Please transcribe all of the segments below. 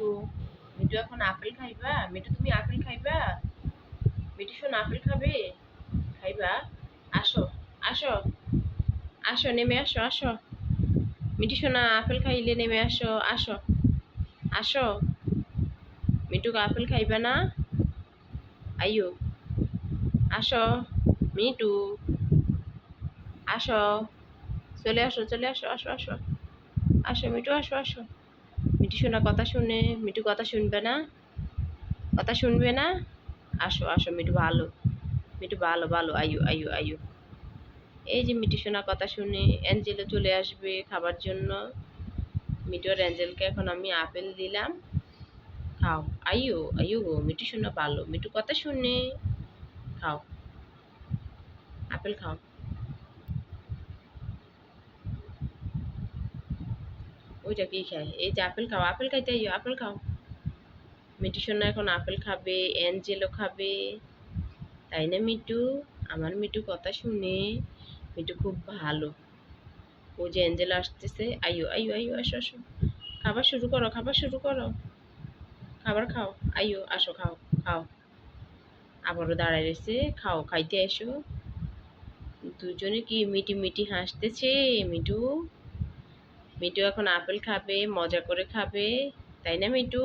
Me too Mitu এখন apple খাইবা মিটু তুমি আপেল খাইবা মিটু শোন আপেল খাবে খাইবা আসো আসো আসো নেমে আসো আসো মিটু শোনা আপেল খাইলে নেমে আসো আসো আসো মিটুকে আপেল খাইবা না আইয়ো আসো মিটু আসো চলে আসো চলে আসো আসো আসো আসো মিটু আসো আসো মিটু শোনা কথা শুনে মিটু কথা শুনবে না? কথা শুনবে না? আসো আসো মিটু ভালো মিটু ভালো ভালো, আয়ু আয়ু আয়ু। এই যে মিটু শোনা কথা শুনে অ্যাঞ্জেলও চলে আসবে খাবার জন্য। মিটু আর অ্যাঞ্জেলকে এখন আমি আপেল দিলাম। খাও আইও আইও গো মিটু শোনা ভালো মিটু কথা শুনে খাও। আপেল খাও। ওইটা কি খায়? এই যে আপেল খাও, আপেল খাইতে আইও আপেল খাও। মিটু সোনা এখন আপেল খাবে, অ্যাঞ্জেলও খাবে। তাই না মিটু আমার মিটু কথা শুনে মিটু খুব ভালো। ও যে অ্যাঞ্জেল আসতেছে আইও আইও আইও আসো আসো। খাবার শুরু করো, খাবার শুরু করো। খাবার খাও আইও আসো, খাও খাও। আবারও দাঁড়ায় রয়েছে, খাও, খাইতে এসো দুজনে কি মিটি মিটি হাসতেছে মিটু মিটু এখন আপেল খাবে, মজা করে খাবে, তাই না মিটু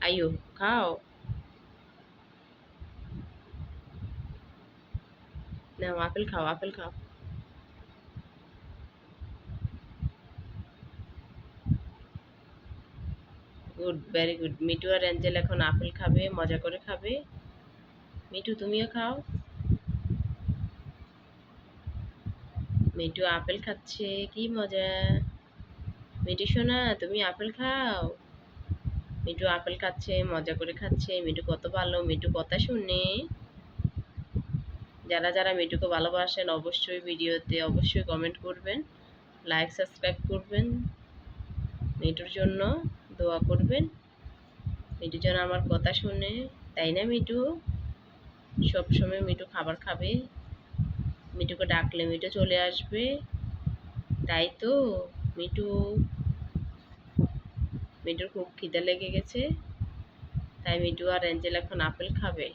আইও খাও। না আপেল খাও আপেল খাও। Good, very good. মিটু আর অ্যাঞ্জেল এখন আপেল খাবে, মজা করে খাবে। মিটু তুমিও খাও। মিটু আপেল খাচ্ছে, কি মজা। মিটু সোনা, তুমি আপেল খাও। মিটু আপেল খাচ্ছে, মজা করে খাচ্ছে। মিটু কত ভালো মিটু কথা শুনে যারা যারা মিটুকে ভালোবাসেন, অবশ্যই ভিডিওতে অবশ্যই কমেন্ট করবেন লাইক সাবস্ক্রাইব করবেন মিটুর জন্য, দোয়া করবেন। মিটু যেন আমার কথা শুনে, তাই না মিটু সবসময় মিটু খাবার খাবে। মিটুকে ডাকলে মিটু চলে আসবে। তাই তো মিটু মিটুর খুব খিদে লেগে গেছে। তাই মিটু আর অ্যাঞ্জেল এখন আপেল খাবে।